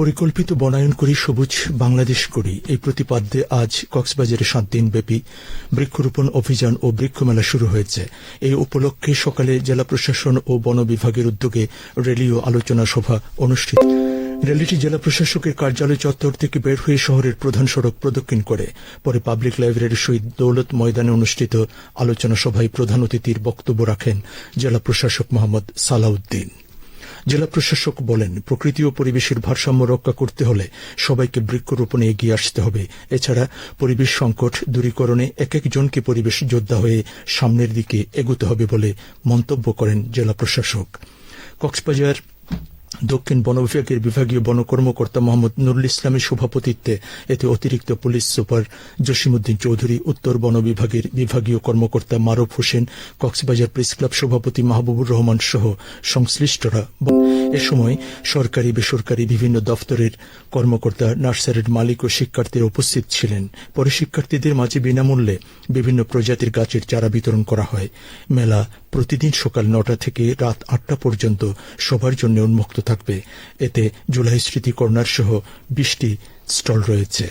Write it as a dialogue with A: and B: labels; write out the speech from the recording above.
A: পরিকল্পিত বনায়ন করি, সবুজ বাংলাদেশ করি। এই প্রতিপাদ্যে আজ কক্সবাজারে সাত দিনব্যাপী বৃক্ষরোপণ অভিযান ও বৃক্ষমেলা শুরু হয়েছে। এই উপলক্ষে সকালে জেলা প্রশাসন ও বন বিভাগের উদ্যোগে র্যালি ও আলোচনা সভা অনুষ্ঠিত। র্যালিটি জেলা প্রশাসকের কার্যালয় চত্বর থেকে বের হয়ে শহরের প্রধান সড়ক প্রদক্ষিণ করে। পরে পাবলিক লাইব্রেরি শহীদ দৌলত ময়দানে অনুষ্ঠিত আলোচনা সভায় প্রধান অতিথির বক্তব্য রাখেন জেলা প্রশাসক মোহাম্মদ সালাউদ্দিন। জেলা প্রশাসক বলেন, প্রকৃতি ও পরিবেশের ভারসাম্য রক্ষা করতে হলে সবাইকে বৃক্ষরোপণে এগিয়ে আসতে হবে। এছাড়া পরিবেশ সংকট দূরীকরণে এক একজনকে পরিবেশ যোদ্ধা হয়ে সামনের দিকে এগোতে হবে বলে মন্তব্য করেন জেলা প্রশাসক। কক্সবাজার দক্ষিণ বন বিভাগের বিভাগীয় বন কর্মকর্তা মোহাম্মদ নুরুল ইসলামের সভাপতিত্বে এতে অতিরিক্ত পুলিশ সুপার জসিমউদ্দিন চৌধুরী, উত্তর বন বিভাগের বিভাগীয় কর্মকর্তা মারুফ হোসেন, কক্সবাজার প্রেস ক্লাব সভাপতি মাহবুবুর রহমান সহ সংশ্লিষ্টরা। এ সময় সরকারি, বেসরকারি বিভিন্ন দফতরের কর্মকর্তা, নার্সারির মালিক ও শিক্ষার্থীরা উপস্থিত ছিলেন। পরে শিক্ষার্থীদের মাঝে বিনামূল্যে বিভিন্ন প্রজাতির গাছের চারা বিতরণ করা হয়। মেলা প্রতিদিন সকাল নটা থেকে রাত আটটা পর্যন্ত সবার জন্য উন্মুক্ত থাকবে। এতে জুলাই স্মৃতি কর্নার সহ বিশটি স্টল রয়েছে।